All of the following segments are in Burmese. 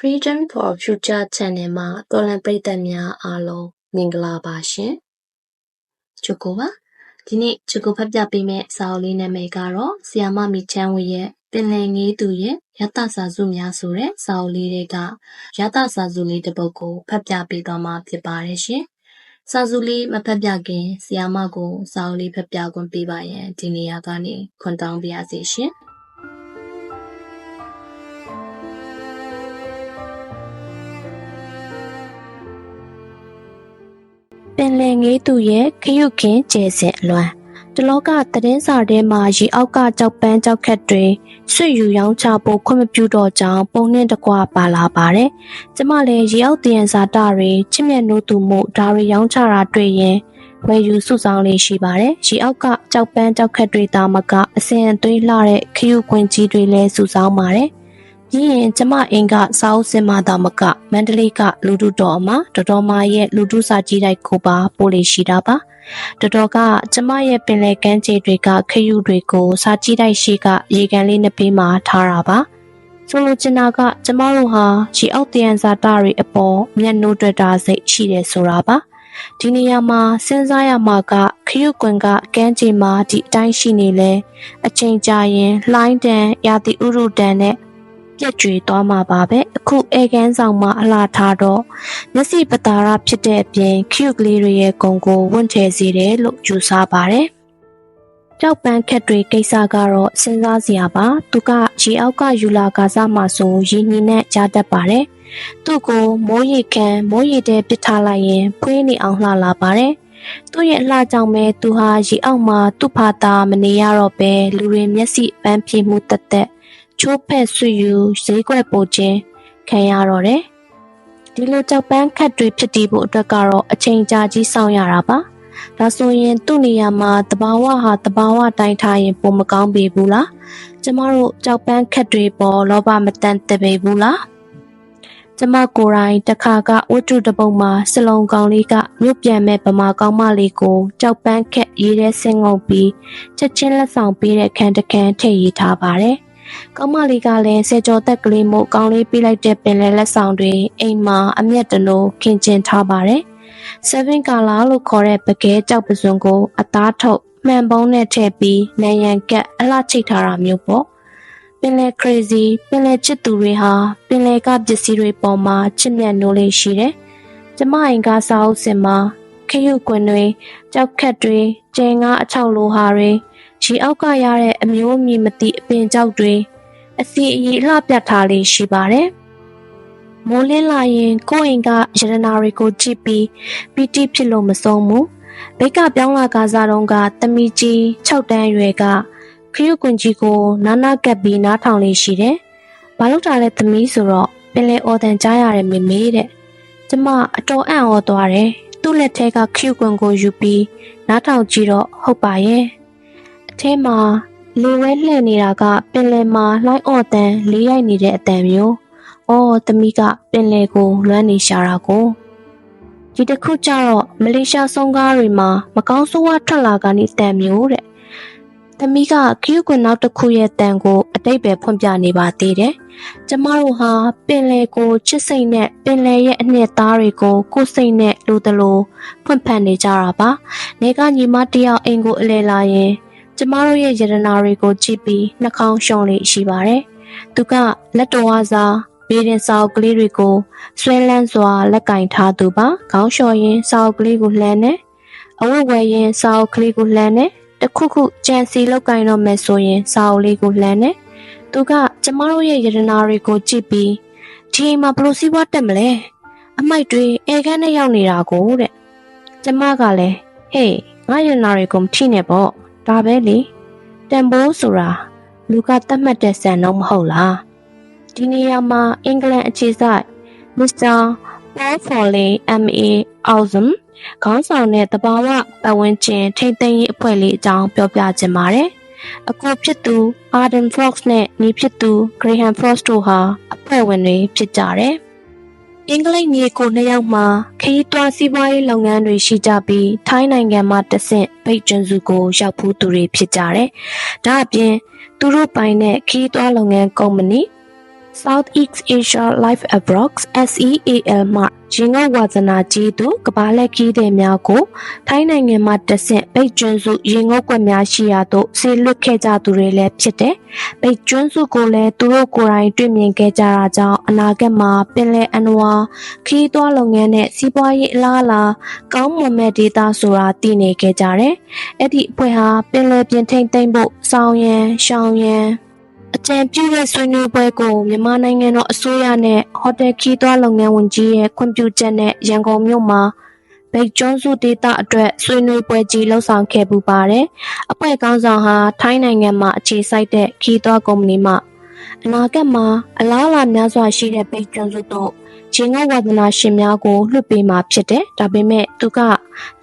Freedom for Future Channel မှာတော်လန်ပရိသတ်များအားလုံးမင်္ဂလာပါရှင်။ဂျိုကိုပါဒီနေ့ဂျိုကိုဖတ်ပြပေးမယ့်စာအုပ်လေးနာမည်ကတော့ဆီယာမမီချမ်းဝေရဲ့ပင်လယ်ငေးသူရဲ့ရတစာစုများဆိုတဲ့စာအုပ်လေးတွေကရတစာစုလေးတစ်ပုဒ်ကိုဖတ်ပြပေးသွားမှာဖြစ်ပါတယ်ရှင်။စာစုလေးမဖတ်ပြခင်ဆီယာမကိုစာအုပ်လေးဖတ်ပြခွင့်ပေးပါရန်ဒီနေရာကနေခွန်တောင်းပါရစေရှင်။ ပင်လယ်ငေးသူရဲ့ခရုခင်ကျဲစင်အလွမ်းတလောကသတင်းစာထဲမှာရေအောက်ကကြောက်ပန်းကြောက်ခက်တွေဆွတ်ယူရောင်းချဖို့ခွင့်မပြုတော့ကြောင်းပုံနှင့်တကွပါလာပါတယ်။ကျမလည်းရေအောက်တယံဇာတာတွေချစ်မြတ်နိုးသူမှုဒါတွေရောင်းချတာတွေ့ရင်ဝယ်ယူစုဆောင်လေးရှိပါတယ်။ရေအောက်ကကြောက်ပန်းကြောက်ခက်တွေတာမကအစင်အသွေးလှတဲ့ခရုခွင်ကြီးတွေလည်းစုဆောင်ပါတယ်။ ပြီးရင်ကျမအိမ်ကစာအုပ်စင်မသာမကမန္တလေးကလူထုတော်မှာတော်တော်မရဲ့လူထုစာကြီးတိုက်ကိုပါပို့လေးရှိတာပါတော်တော်ကကျမရဲ့ပင်လယ်ကမ်းခြေတွေကခရုတွေကိုစာကြီးတိုက်ရှိကရေကန်လေးနှစ်ပေးမှာထားတာပါဆိုလိုချင်တာကကျမတို့ဟာရေအောက်တယံဇာတာတွေအပေါ်မျက်နှိုးတွေ့တာစိတ်ရှိတယ်ဆိုတာပါဒီနေရာမှာစဉ်းစားရမှာကခရုကွင်ကကမ်းခြေမှာဒီအတိုင်းရှိနေလဲအချိန်ကြာရင်လှိုင်းတန်ရာသီဥတုတန်နဲ့ ပြက်ကြွေသွားမှာပါပဲအခုအေကန်ဆောင်မှာအလားထားတော့မျက်စိပတာရဖြစ်တဲ့အပြင်ခရုကလေးတွေရဲ့ဂုံကိုဝင့်ထည်စေတယ်လို့ယူဆပါတယ်ကြောက်ပန်းခက်တွေကိစ္စကတော့စဉ်းစားစရာပါသူကရေအောက်ကယူလာကားစားမှာဆိုရင်းနှီးနဲ့ကြားတတ်ပါတယ်သူ့ကိုမိုးရီခံမိုးရီတဲပစ်ထားလိုက်ရင်ဖွေးနေအောင်လှလာပါတယ်သူ့ရဲ့အလှကြောင့်ပဲသူဟာရေအောက်မှာသူ့ဖာသာမနေရတော့ပဲလူတွေမျက်စိပန်းပြေမှုတက်တက် ချိုးဖက်ဆွယူဈေးကွက်ပိုခြင်းခံရတော့တယ်။ဒီလိုကြောက်ပန်းခတ်တွေဖြစ်တည်ဖို့အတွက်ကတော့အချိန်ကြာကြီးစောင့်ရတာပါ။ဒါဆိုရင်သူ့နေရာမှာတဘာဝဟာတဘာဝတိုင်းထားရင်ပုံမကောင်းပေဘူးလား။ကျမတို့ကြောက်ပန်းခတ်တွေပေါ်လောဘမတန်တပေဘူးလား။ကျမကိုယ်တိုင်တခါကဝတ္ထုတစ်ပုဒ်မှာစလုံကောင်လေးကမြို့ပြန်မဲ့ဗမာကောင်းမလေးကိုကြောက်ပန်းခက်ရေးတဲ့ဆင်းငုံပြီးချက်ချင်းလက်ဆောင်ပေးတဲ့ခန်းတစ်ခန်းထည့်ရေးထားပါတယ်။ ကောင်းမလေးကလည်းဆယ်ကျော်သက်ကလေးမို့ကောင်းလေးပေးလိုက်တဲ့ပင်လယ်လက်ဆောင်တွေအိမ်မှာအမျက်တနိုးခင်းကျင်းထားပါတယ်။ Seven Color လို့ခေါ်တဲ့ပကဲကြောက်ပစွန်ကိုအသားထုတ်မှန်ပုံးနဲ့ထည့်ပြီးနံရံကက်အလှချိတ်ထားတာမျိုးပေါ့။ပင်လယ် crazy ပင်လယ်ချစ်သူတွေဟာပင်လယ်ကပစ္စည်းတွေပေါ်မှာချစ်မြတ်နိုးလေးရှိတယ်။ကျမအိမ်ကစာအုပ်စင်မှာခရုကွင်တွေကြောက်ခက်တွေကျင်းကားအချောက်လိုဟာတွေ ရေအောက်ကရတဲ့အမျိုးအမည်မသိအပင်ကြောက်တွေအစီအီလှပြထားလေးရှိပါတယ်။မိုးလင်းလာရင်ကိုယ့်အိမ်ကရတနာတွေကိုကြည့်ပြီးပီတိဖြစ်လို့မဆုံးဘူး။ဘိတ်ကပြောင်းလာကစားတော့ကတမီကြီး6တန်းရွယ်ကခရုကွန်ကြီးကိုနာနာကပ်ပြီးနားထောင်လေးရှိတယ်။ဘာလို့တာလဲသမီးဆိုတော့ပင်လေအော်တန်ကြားရတယ်မေမေတဲ့။ကျမအတော်အံ့ဩသွားတယ်။သူ့လက်ထဲကခရုကွန်ကိုယူပြီးနားထောင်ကြည့်တော့ဟုတ်ပါရဲ့။ ထဲမှာလေဝဲလှည့်နေတာကပင်လယ်မှာလှိုင်းအော်တန်လေးရိုက်နေတဲ့အတန်မျိုး။အော်သမီးကပင်လယ်ကိုလွမ်းနေရှာတာကိုဒီတစ်ခုကျတော့မလေးရှားဆုံးကားတွေမှာမကောင်းဆိုးဝါးထွက်လာကနေတန်မျိုးတဲ့။သမီးကခီးကွန်နောက်တစ်ခုရဲ့တန်ကိုအတိတ်ပဲဖွင့်ပြနေပါသေးတယ်။ကျမတို့ဟာပင်လယ်ကိုချစ်စိတ်နဲ့ပင်လယ်ရဲ့အနှစ်သားတွေကိုကိုယ်စိတ်နဲ့လိုတလို့ဖွင့်ဖန်နေကြတာပါ။နေကညီမတယောက်အိမ်ကိုအလဲလာရင် ကျမတို့ရဲ့ယတနာတွေကိုကြည့်ပြီးနှာခေါင်းရှုံလေးရှိပါတယ်။သူကလက်တော်ဝါစာဘေးရင်စာအုပ်ကလေးတွေကိုဆွဲလန်းစွာလက်ကင်ထားသူပါ။ခေါင်းလျှော်ရင်စာအုပ်ကလေးကိုလှမ်းတယ်။အဝတ်ဝယ်ရင်စာအုပ်ကလေးကိုလှမ်းတယ်။တခုခုကြံစီလောက်ကင်တော့မယ်ဆိုရင်စာအုပ်လေးကိုလှမ်းတယ်။သူကကျမတို့ရဲ့ယတနာတွေကိုကြည့်ပြီးဒီအိမ်မှာဘလို့စီးပွားတက်မလဲ။အမိုက်တွေအဲခန်းနဲ့ရောက်နေတာကိုတဲ့။ကျမကလည်းဟေးငါယတနာတွေကိုမထိနဲ့ပေါ့။ ဒါပဲလေတန်ဖိုးဆိုတာလူကသတ်မှတ်တဲ့စံနှုန်းမဟုတ်လားဒီနေရာမှာအင်္ဂလန်အခြေစိုက် Mr. Paul Foley MA Awesome ခေါင်းဆောင်တဲ့တဘာဝပတ်ဝန်းကျင်ထိမ့်သိမ်းရေးအဖွဲ့လေးအကြောင်းပြောပြခြင်းပါတယ်အခုဖြစ်သူ Arden Fox နဲ့ညီဖြစ်သူ Graham Frost တို့ဟာအဖွဲ့ဝင်တွေဖြစ်ကြတယ် အင်္ဂလိပ်မြေကိုနှစ်ယောက်မှခရီးတွားစီးပွားရေးလုပ်ငန်းတွေရှိကြပြီးထိုင်းနိုင်ငံမှာတဆင့်ပိတ်ကျွန်းစုကိုရောက်ဖူးသူတွေဖြစ်ကြတယ်။ဒါအပြင်သူတို့ပိုင်တဲ့ခရီးတွားလုပ်ငန်းကုမ္ပဏီ Southeast Asia Life Abroad SEAL မှရင်းငုပ်ဝါသနာကြီးသူကဘာလက်ကြီးတဲ့များကိုထိုင်းနိုင်ငံမှတဆင့်ပိတ်ကျွန်းစုရင်းငုပ်ကွက်များရှိရာသို့ဆေလွတ်ခဲ့ကြသူတွေလည်းဖြစ်တယ်။ပိတ်ကျွန်းစုကိုလည်းသူတို့ကိုယ်တိုင်တွေ့မြင်ခဲ့ကြတာကြောင့်အနာဂတ်မှာပင်လယ်အနွားခီးသွွားလုပ်ငန်းနဲ့စီးပွားရေးအလားအလာကောင်းမွန်မဲ့ဒေတာဆိုတာသိနေခဲ့ကြတယ်။အဲ့ဒီအဖွဲ့ဟာပင်လယ်ပြင်ထိမ့်သိမ့်ဖို့စောင်းရန်ရှောင်းရန် အကြံပြုတဲ့ဆွေးနွေးပွဲကိုမြန်မာနိုင်ငံတော်အစိုးရနဲ့ဟိုတယ်ခီးသွွားလုပ်ငန်းဝန်ကြီးရဲ့ခွင့်ပြုချက်နဲ့ရန်ကုန်မြို့မှာဗိတ်ကျွန်းစုဒေသအတွက်ဆွေးနွေးပွဲကြီးလှုပ်ဆောင်ခဲ့ပူပါတယ်။အဖွဲ့ကောင်းဆောင်ဟာထိုင်းနိုင်ငံမှာအခြေစိုက်တဲ့ခီးသွွားကုမ္ပဏီမှအနာဂတ်မှာအလားအလာများစွာရှိတဲ့ဗိတ်ကျွန်းစုတို့ ဂျင်းငဝဒနာရှင်များကိုလွှတ်ပေးမှာဖြစ်တယ်။ဒါပေမဲ့သူက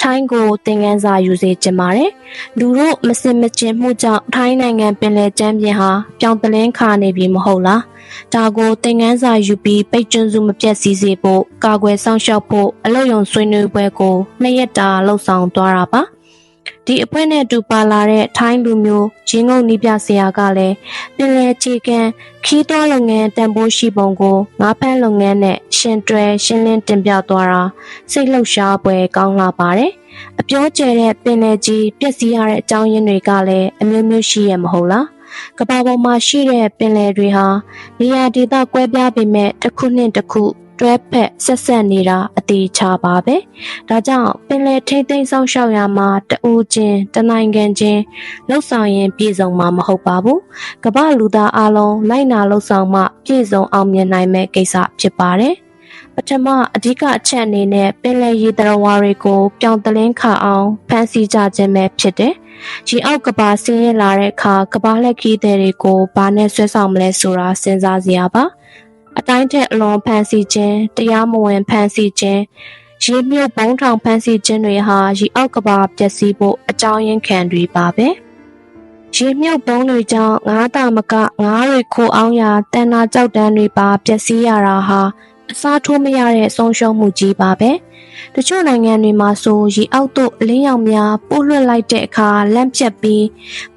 ထိုင်းကိုသင်ခန်းစာယူစေချင်ပါတယ်။လူတို့မစင်မကျင်မှုကြောင့်ထိုင်းနိုင်ငံပင်လယ်ကျမ်းပြင်ဟာပြောင်းတလင်းခါနေပြီမဟုတ်လား။ဒါကိုသင်ခန်းစာယူပြီးပိတ်ကျွန်းစုမပြတ်စည်းစေဖို့ကာကွယ်ဆောင်ရှောက်ဖို့အလို့ယုံဆွေးနွေးပွဲကိုနှစ်ရက်တာလှုပ်ဆောင်သွားတာပါ။ ဒီအဖွဲ့နဲ့အတူပါလာတဲ့ထိုင်းလူမျိုးရင်းငုံနီးပြဆရာကလည်းပင်လယ်ခြေကန်ခီးသွွားလုပ်ငန်းတန်ဖိုးရှိပုံကိုငါးဖမ်းလုပ်ငန်းနဲ့ရှင်တွဲရှင်းလင်းတင်ပြသွားတာစိတ်လှုပ်ရှားပွဲကောင်းလာပါတယ်။အပြောကျတဲ့ပင်လယ်ကြီးပြည့်စည်ရတဲ့အကြောင်းရင်းတွေကလည်းအမျိုးမျိုးရှိရမဟုတ်လား။ကမ္ဘာပေါ်မှာရှိတဲ့ပင်လယ်တွေဟာနေရာဒေသကွဲပြားပေမဲ့တစ်ခုနှင့်တစ်ခု တွဲဖက်ဆက်ဆက်နေတာအသေးချပါပဲ။ဒါကြောင့်ပင်လယ်ထိမ့်သိမ်းဆောင်ရှောက်ရမှာတူချင်းတနိုင်ငံချင်းလှုပ်ဆောင်ရင်ပြည်စုံမှာမဟုတ်ပါဘူး။ကမ္ဘာလူသားအလုံးလိုက်နာလှုပ်ဆောင်မှပြည်စုံအောင်မြင်နိုင်မဲ့ကိစ္စဖြစ်ပါတယ်။ပထမအဓိကအချက်အနေနဲ့ပင်လယ်ရေတရဝါတွေကိုပြောင်းတလင်းခအောင်ဖန်ဆီးကြခြင်းပဲဖြစ်တယ်။ရေအောက်ကဘာဆင်းရဲလာတဲ့အခါကဘာလက်ခီးတွေကိုဘာနဲ့ဆွဲဆောင်မလဲဆိုတာစဉ်းစားစရာပါ။ အတိုင်းထက်အလွန်ဖန်ဆီးခြင်းတရားမဝင်ဖန်ဆီးခြင်းရေမြုပ်ဘုံထောင်ဖန်ဆီးခြင်းတွေဟာရေအောက်ကဘာပျက်စီးဖို့အကြောင်းရင်းခံတွေပါပဲရေမြုပ်ဘုံတွေကြောင့်ငါးတာမကငါးတွေခိုအောင်ရာတန်နာကြောက်တန်းတွေပါပျက်စီးရတာဟာ အစားထိုးမရတဲ့ဆုံးရှုံးမှုကြီးပါပဲတချို့နိုင်ငံတွေမှာဆိုရေအောက်သို့အလင်းရောင်များပို့လွှတ်လိုက်တဲ့အခါလန့်ပြတ်ပြီး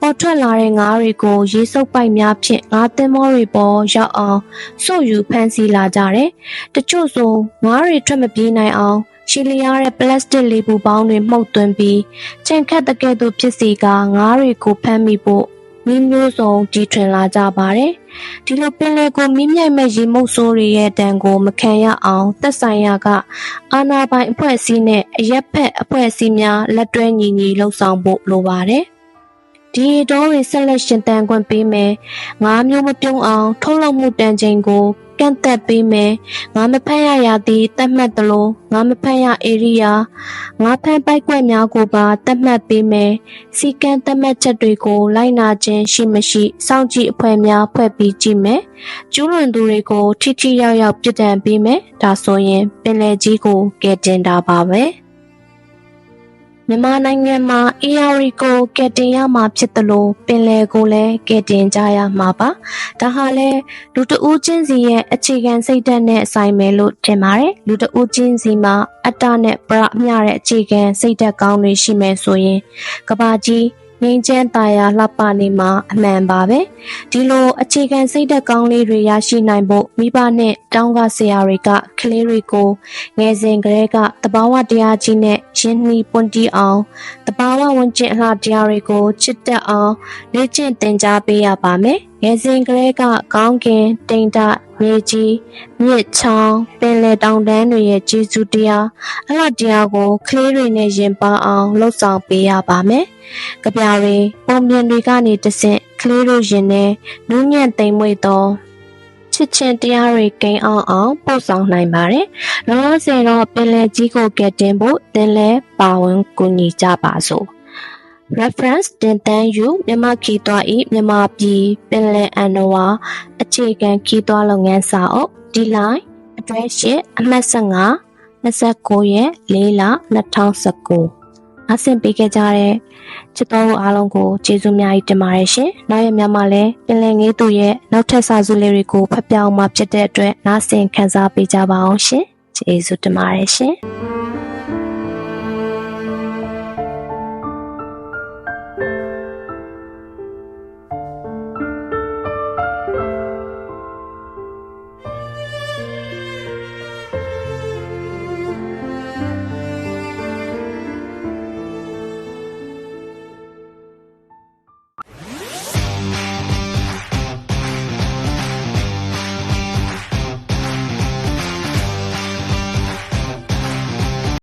ပေါ်ထွက်လာတဲ့ငါးတွေကိုရေစုပ်ပိုက်များဖြင့်ငါးသင်းမောတွေပေါ်ရောက်အောင်စို့ယူဖမ်းဆီးလာကြတယ်။တချို့ဆိုငါးတွေထွက်မပြေးနိုင်အောင်ရှီလျားတဲ့ပလတ်စတစ်လေးပူပေါင်းတွေမှုတ်သွင်းပြီးချိန်ခတ်တဲ့ကဲ့သို့ဖြစ်စီကငါးတွေကိုဖမ်းမိဖို့ မိမျိုးစုံကြီးထွင်လာကြပါတယ်။ဒီလိုပင်လယ်ကိုမိမြိုက်မဲ့ရေမုတ်ဆိုးတွေရဲ့တန်ကိုမခံရအောင်သက်ဆိုင်ရာကအာဏာပိုင်အဖွဲ့အစည်းနဲ့အရက်ဖက်အဖွဲ့အစည်းများလက်တွဲညီညီလှုပ်ဆောင်ဖို့လိုပါတယ်။ဒီတော့တွေဆက်လက်ရှင်တန်ခွင့်ပေးမယ်။ငါးမျိုးမပြုံးအောင်ထုတ်လုပ်မှုတန်ချိန်ကို ကန့်သက်ပေးမယ်ငါမဖတ်ရရသည်တတ်မှတ်သလိုငါမဖတ်ရဧရိယာငါဖန်ပိုက်ကွက်များကိုပါတတ်မှတ်ပေးမယ်စီကံတတ်မှတ်ချက်တွေကိုလိုက်နာခြင်းရှိမရှိစောင့်ကြည့်အဖွဲ့များဖွဲ့ပြီးကြည့်မယ်ကျူးလွန်သူတွေကိုထိထိရောက်ရောက်ပြစ်ဒဏ်ပေးမယ်ဒါဆိုရင်ပင်လယ်ကြီးကိုကယ်တင်တာပါပဲ။ မြန်မာနိုင်ငံမှာအေယာရီကိုကယ်တင်ရမှာဖြစ်တယ်လို့ပင်လယ်ကိုလည်းကယ်တင်ကြရမှာပါဒါဟာလည်းလူတဦးချင်းစီရဲ့အခြေခံစိတ်ဓာတ်နဲ့ဆိုင်မယ်လို့ထင်ပါတယ်လူတဦးချင်းစီမှာအတ္တနဲ့ပရမျှတဲ့အခြေခံစိတ်ဓာတ်ကောင်းတွေရှိမယ်ဆိုရင်ကဘာကြီး ငိမ့်ချမ်းตาရလှပနေမှာအမှန်ပါပဲဒီလိုအခြေခံစိတ်ဓာတ်ကောင်းလေးတွေရရှိနိုင်ဖို့မိဘနဲ့တောင်းကဆရာတွေကကလေးတွေကိုငယ်စဉ်ကတည်းကတဘာဝတရားကြီးနဲ့ရင်းနှီးပွန်တီးအောင်တဘာဝဝန်ကျင်အလှတရားတွေကိုချစ်တတ်အောင်လေ့ကျင့်သင်ကြားပေးရပါမယ် ငယ်စဉ်ကလေးကကောင်းကင်တိမ်တမြေကြီးမြစ်ချောင်းပင်လယ်တောင်တန်းတွေရဲ့ကျေးဇူးတရားအလှတရားကိုကလေးတွေနဲ့ရင်ပါအောင်လှုပ်ဆောင်ပေးရပါမယ်။ကြပြတွေပုံပြင်တွေကနေတဆင့်ကလေးတို့ရင်နဲ့နူးညံ့သိမ်မွေ့သောချစ်ချင်းတရားတွေကိန်းအောင်အောင်ပို့ဆောင်နိုင်ပါတယ်။လောလောဆယ်တော့ပင်လယ်ကြီးကိုကယ်တင်ဖို့သင်လဲပါဝင်ကူညီကြပါစို့။ reference တင်တန်းယူမြန်မာခီသွားဤမြန်မာပြည်ပင်လယ်အန်နဝါအခြေခံခီသွားလုပ်ငန်းစာအုပ်ဒီလိုင်းအတွဲရှိအမှတ်15 29ရက်4လ2019အဆင့်ပေးခဲ့ကြတဲ့ချစ်တော်အားလုံးကိုကျေးဇူးများကြီးတင်ပါတယ်ရှင်။နောက်ရများမှာလည်းပင်လယ်ငေးသူရဲ့နောက်ထပ်စာစုလေးတွေကိုဖတ်ပြအောင်မှာဖြစ်တဲ့အတွက်နားဆင်ခံစားပေးကြပါအောင်ရှင်။ကျေးဇူးတင်ပါတယ်ရှင်။